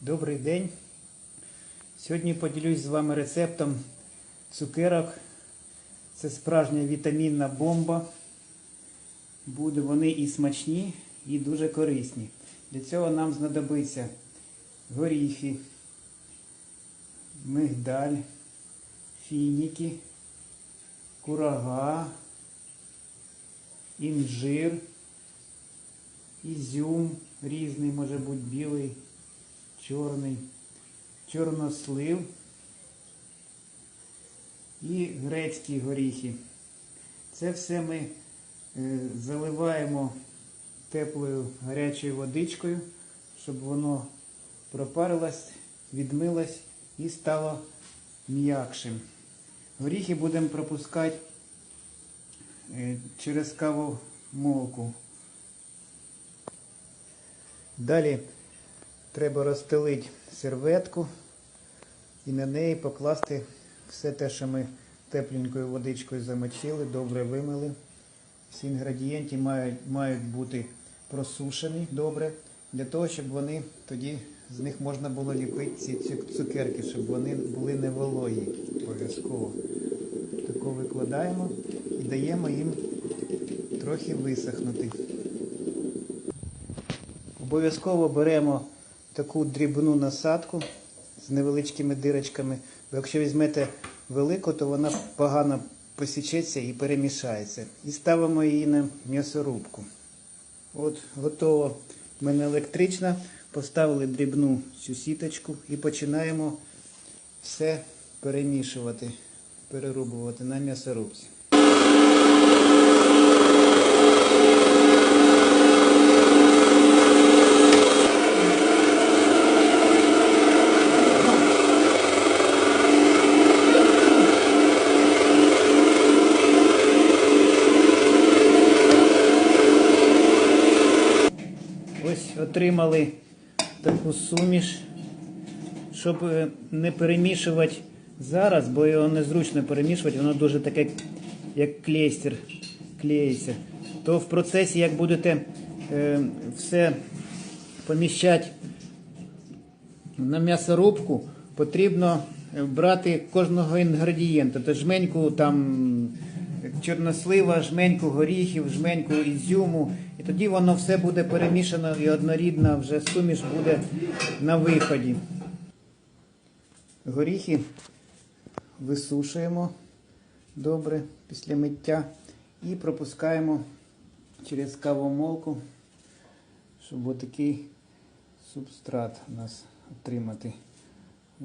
Добрий день. Сьогодні поділюсь з вами рецептом цукерок. Це справжня вітамінна бомба. Будуть вони і смачні, і дуже корисні. Для цього нам знадобиться горіхи, мигдаль, фініки, курага, інжир, ізюм різний, може бути білий, чорний, чорнослив і грецькі горіхи. Це все ми е, заливаємо теплою гарячою водичкою, щоб воно пропарилось, відмилось і стало м'якшим. Горіхи будемо пропускати е, через кавомолку. Далі треба розстелити серветку і на неї покласти все те, що ми тепленькою водичкою замочили, добре вимили. Всі інгредієнти мають, мають бути просушені добре, для того, щоб вони тоді з них можна було ліпити ці цукерки, щоб вони були не вологі обов'язково. Тако викладаємо і даємо їм трохи висохнути. Обов'язково беремо таку дрібну насадку з невеличкими дирочками, бо якщо візьмете велику, то вона погано посічеться і перемішається. І ставимо її на м'ясорубку. От готово в мене електрична. Поставили дрібну цю сіточку і починаємо все перемішувати, перерубувати на м'ясорубці. Отримали таку суміш, щоб е, не перемішувати зараз, бо його незручно перемішувати, воно дуже таке, як клейстер, клеїться. То в процесі, як будете е, все поміщати на м'ясорубку, потрібно е, брати кожного інгредієнта. То жменьку там чорнослива, жменьку горіхів, жменьку ізюму. І тоді воно все буде перемішано і однорідна вже суміш буде на виході. Горіхи висушуємо добре після миття і пропускаємо через кавомолку, щоб отакий субстрат у нас отримати. О,